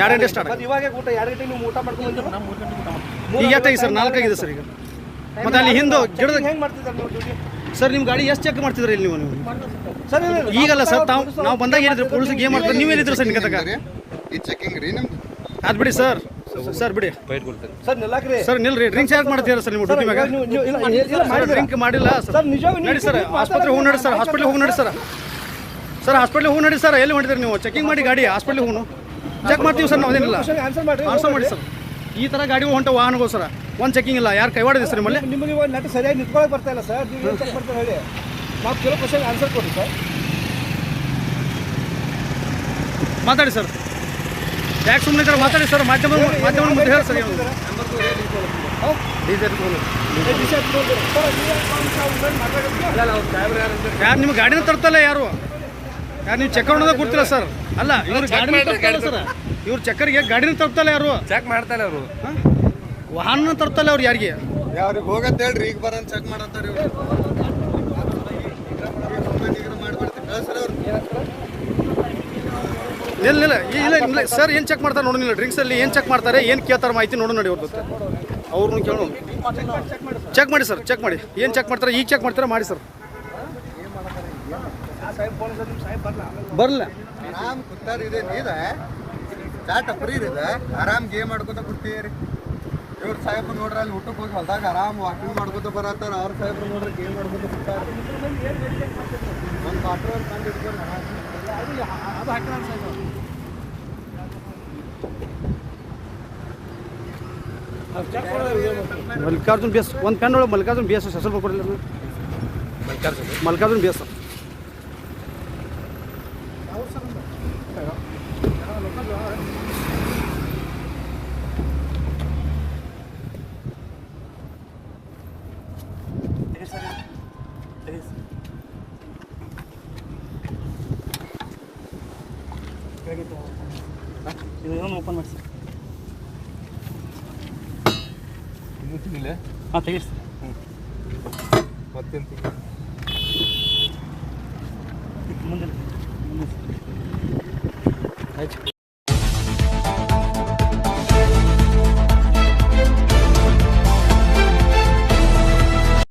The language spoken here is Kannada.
ಎರಡು ಗಂಟೆ ಸ್ಟಾರ್ಟ್ ಇವಾಗ ಊಟ ಎರಡು ಗಂಟೆಗೆ ನೀವು ಊಟ ಮಾಡ್ಕೊಂಡು ಬಂದಿರೋ? ಈಗ ಎಷ್ಟಾಗಿ ಸರ್ ನಾಲ್ಕಾಗಿದೆ ಸರ್ ಈಗ. ಮತ್ತೆ ಅಲ್ಲಿ ಹಿಂದೆ ಗಿಡದ ಹೆಂಗೆ ಮಾಡ್ತಿದ್ದಾರೆ ನೀವು ಡ್ಯೂಟಿ ಸರ್ ನಿಮ್ಮ ಗಾಡಿ ಎಷ್ಟು ಚೆಕ್ ಮಾಡ್ತಿದ್ರಿ ಇಲ್ಲಿ ನೀವು ಸರ್. ಈಗಲ್ಲ ಸರ್ ತಾವು ನಾವು ಬಂದಾಗ ಏನಿದ್ರು ಪೊಲೀಸ್ ಏನು ಮಾಡ್ತಾರೆ ನೀವು ಎಲ್ಲಿದ್ರು ಸರ್ ನಿಮ್ಗೆ ಈ ಚೆಕಿಂಗ್ ರೀ ನಿಮ್ದು? ಅದು ಬಿಡಿ ಸರ್ ಸರ್ ಬಿಡಿ. ಸರ್ ನಿಲ್ಲಾಕ್ರಿ. ಸರ್ ನಿಲ್ರಿ ಡ್ರಿಂಕ್ಸ್ ಯಾಕೆ ಮಾಡ್ತೀರಾ ಸರ್ ನೀವು ಡ್ಯೂಟಿ ಮ್ಯಾಗ? ಡ್ರಿಂಕ್ ಮಾಡಿಲ್ಲ ಸರ್. ಸರ್. ನಿಜವಾಗಿ ನೀವು ನಡಿ ಸರ್ ಆಸ್ಪತ್ರೆ ಹೋಗಿ ನಡಿ ಸರ್ ಹಾಸ್ಪಿಟ್ಲ್ ಹೋಗಿ ನಡಿ ಸರ್. ಸರ್ ಹಾಸ್ಪಿಟ್ಲಿಗೆ ಹೂ ನಡಿ ಸರ್ ಎಲ್ಲಿ ಮಾಡಿದ್ರಿ ನೀವು? ಚೆಕಿಂಗ್ ಮಾಡಿ ಗಾಡಿ ಹಾಸ್ಪಿಟ್ಲಿಗೆ ಹೂನು ಚೆಕ್ ಮಾಡ್ತೀವಿ ಸರ್ ನಾವೇನಿಲ್ಲ ಆನ್ಸರ್ ಮಾಡಿ ಆನ್ಸರ್ ಮಾಡಿ. ಸರ್ ಈ ಥರ ಗಾಡಿ ಹೊಂಟ ವಾಹನಗಳು ಸರ್ ಒಂದು ಚೆಕಿಂಗ್ ಇಲ್ಲ. ಯಾರು ಕೈವಾಡಿದೆ ಸರ್ ನಿಮ್ಮಲ್ಲಿ? ನಿಮಗೆ ಇವಾಗ ನೆಟ್ ಸರಿಯಾಗಿ ನಿಂತ್ಕೊಳ್ಳೋಕೆ ಬರ್ತಾ ಇಲ್ಲ ಸರ್ ನೀವು ಚೆಕ್ ಮಾಡ್ತಾರೆ ಹೇಳಿ. ನಾವು ಕೆಲವು ಕ್ವಶನ್ ಆನ್ಸರ್ ಕೊಡಿ ಸರ್ ಮಾತಾಡಿ ಸರ್ ಯಾಕೆ ಸುಮ್ಮನೆ ಇದ್ದಾರೆ? ಮಾತಾಡಿ ಸರ್ ಮಾಧ್ಯಮ ಮಾಧ್ಯಮ ಮುಂದೆ ಹೇಳಿ ಸರ್ ಯಾರು ನಿಮ್ಮ ಗಾಡಿನ ತರ್ತಲ್ಲ ಯಾರು? ಯಾರು ನೀವು ಚೆಕ್ ಮಾಡೋದ ಗೊತ್ತಿಲ್ಲ ಸರ್ ಅಲ್ಲ ಇವ್ರು ಗಾಡಿ ಸರ್ ಇವ್ರು ಚೆಕ್ಕರ್ಗೆ ಗಾಡಿನ ತರ್ತಲ್ಲ ಯಾರು? ಚೆಕ್ ಮಾಡ್ತಾರೆ ಅವರು. ಹಾಂ? ವಾಹನ ತರ್ತಲ್ಲ ಅವ್ರು ಯಾರಿಗೆ? ಯಾರಿಗೆ ಹೋಗತ್ತೆ ಹೇಳ್ರಿ ಈಗ ಬರೋನ್ ಚೆಕ್ ಮಾಡತ್ತಾರ ಇಲ್ಲ ಇಲ್ಲ ಇಲ್ಲ ಇಲ್ಲ ಸರ್ ಏನು ಚೆಕ್ ಮಾಡ್ತಾರೆ ನೋಡೋಣ ಡ್ರಿಂಕ್ಸಲ್ಲಿ ಏನು ಚೆಕ್ ಮಾಡ್ತಾರೆ ಏನು ಕೇಳ್ತಾರೆ ಮಾಹಿತಿ ನೋಡೋಣ ನೋಡಿ ಅವ್ರ ಜೊತೆ. ಅವ್ರನ್ನ ಕೇಳೋಣ. ಚೆಕ್ ಮಾಡಿ ಸರ್ ಚೆಕ್ ಮಾಡಿ. ಏನು ಚೆಕ್ ಮಾಡ್ತಾರೆ ಈಗ ಚೆಕ್ ಮಾಡ್ತಾರೆ ಮಾಡಿ ಸರ್ ಬರಲ್ಲ ಆರಾಮ್ ಕುತ್ತಾರ ಇದೆ ನೀದ ಚಾಟ ಫ್ರೀ ಇದೆ. ಆರಾಮ್ ಗೇಮ್ ಮಾಡ್ಕೊತ ಕೂತೀರಿ ಇವ್ರ ಸಾಹೇಬ್ರು ನೋಡ್ರಿ ಅಲ್ಲಿ ಊಟಕ್ಕೆ ಹೋಗಿ ಹೊಲ್ದಾಗ ಆರಾಮ್ ವಾಕಿಂಗ್ ಮಾಡ್ಕೊತ ಬರತ್ತಾರ. ಅವ್ರ ಸಾಹೇಬ್ರು ನೋಡ್ರಿ ಗೇಮ್ ಮಾಡ್ಕೊತ ಕೂತಾರ. ಒಂದು ಆಟೋ ಕಂಡು ಹಿಡ್ಕೊಂಡು ಮಲ್ಲಿಕಾರ್ಜುನ್ ಬೇಸ್ ಒಂದು ಪೆನ್ ಒಳಗೆ ಮಲ್ಲಿಕಾರ್ಜುನ್ ಬೇಸ್ ಹೆಸರು ಕೊಡಲಿಲ್ಲ ಮಲ್ಲಿಕಾರ್ಜುನ್ ಬೇಸ್. ಓಪನ್ ಮಾಡಿ ಸರ್ ಹಾಂ ತೆಗೀರಿ ಸರ್ ಮತ್ತೇನು ಮುಂದೆ ಆಯ್ತು